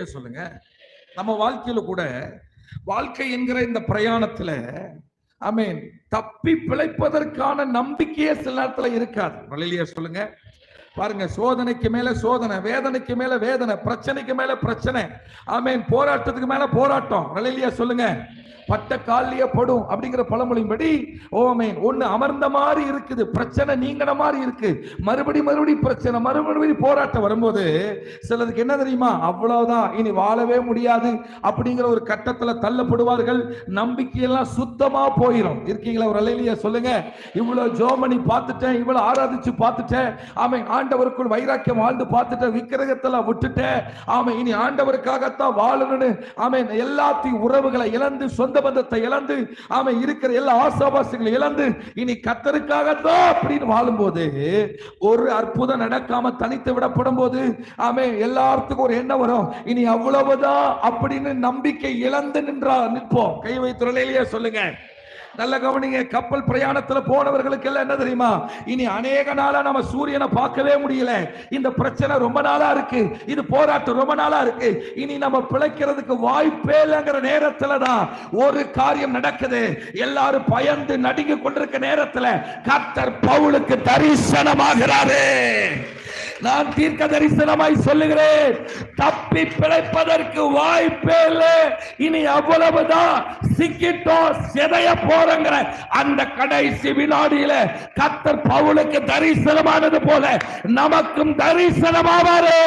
சொல்லுங்க. நம்ம வாழ்க்கையில கூட வாழ்க்கை என்கிற இந்த பிரயாணத்துல மீன் தப்பி பிழைப்பதற்கான நம்பிக்கையே சில நேரத்துல இருக்காது. வழியிலேயே சொல்லுங்க. பாருங்க சோதனைக்கு மேல சோதனை வேதனைக்கு மேல வேதனை பிரச்சனைக்கு மேல பிரச்சனை ஆமீன் போராட்டத்துக்கு மேல போராட்டம். வழியிலேயே சொல்லுங்க. பட்ட காலிய படும் அப்படிங்கிற பழமொழியின்படி ஓமேன் ஒண்ணு அமர்ந்த மாதிரி இருக்குது பிரச்சனை நீங்கின மாதிரி இருக்கு. மறுபடி மறுபடி பிரச்சனை மறுபடி போராட்டம் வரும்போது சிலருக்கு என்ன தெரியுமா? அவ்வளவுதான் இனி வாழவே முடியாது அப்படிங்கிற ஒரு கட்டத்துல தள்ளப்படுவார்கள். நம்பிக்கையெல்லாம் சுத்தமா போயிடும் இருக்கீங்களா ஒரு அலையிலேயே சொல்லுங்க. இவ்வளவு ஜோமணி பார்த்துட்டேன் இவ்வளவு ஆராதிச்சு பார்த்துட்டேன். ஆமை ஆண்டவருக்குள் வைராக்கியம் வாழ்ந்து பார்த்துட்டேன் விக்கிரகத்தெல்லாம் விட்டுட்டேன். ஆமை இனி ஆண்டவருக்காகத்தான் வாழணும்னு ஆமை எல்லாத்தையும் உறவுகளை இழந்து சொந்த பந்தத்தை இழந்து ஆமை இருக்கிற எல்லா ஆசாபாசங்களை இழந்து இனி கத்தருக்காக தான் அப்படின்னு வாழும்போது ஒரு அற்புதம் நடக்காம தனித்து விடப்படும் போது அவன் எல்லாத்துக்கும் ஒரு எண்ணம் வரும். இனி அவ்வளவுதான் அப்படின்னு நம்பிக்கை இழந்து நின்றா நிற்போம். கை வைத்துறையிலேயே சொல்லுங்க. நல்ல கவனிங்க கப்பல் பிரயாணத்துல போனவர்களுக்கு எல்லாம் என்ன தெரியுமா? இனி அநேக நாளா நம்ம சூரியனை பார்க்கவே முடியல. இந்த பிரச்சனை ரொம்ப நாளா இருக்கு. இது போராட்டம் ரொம்ப நாளா இருக்கு. இனி நம்ம பிழைக்கிறதுக்கு வாய்ப்பே இல்லைங்கிற நேரத்துல தான் ஒரு காரியம் நடக்குது. எல்லாரும் பயந்து நடுங்கி கொண்டிருக்க நேரத்துல கத்தர் பவுலுக்கு தரிசனமாகிறாரு. நான் தீர்க்க தரிசனமாய் சொல்லுகிறேன். தப்பி பிழைப்பதற்கு வாய்ப்பே இல்லை. இனி அவ்வளவுதான். சிக்கிட்டோம் சிதைய போறங்கிற அந்த கடைசி வினாடியில கத்தர் பவுலுக்கு தரிசனமானது போல நமக்கும் தரிசனமாவாரு.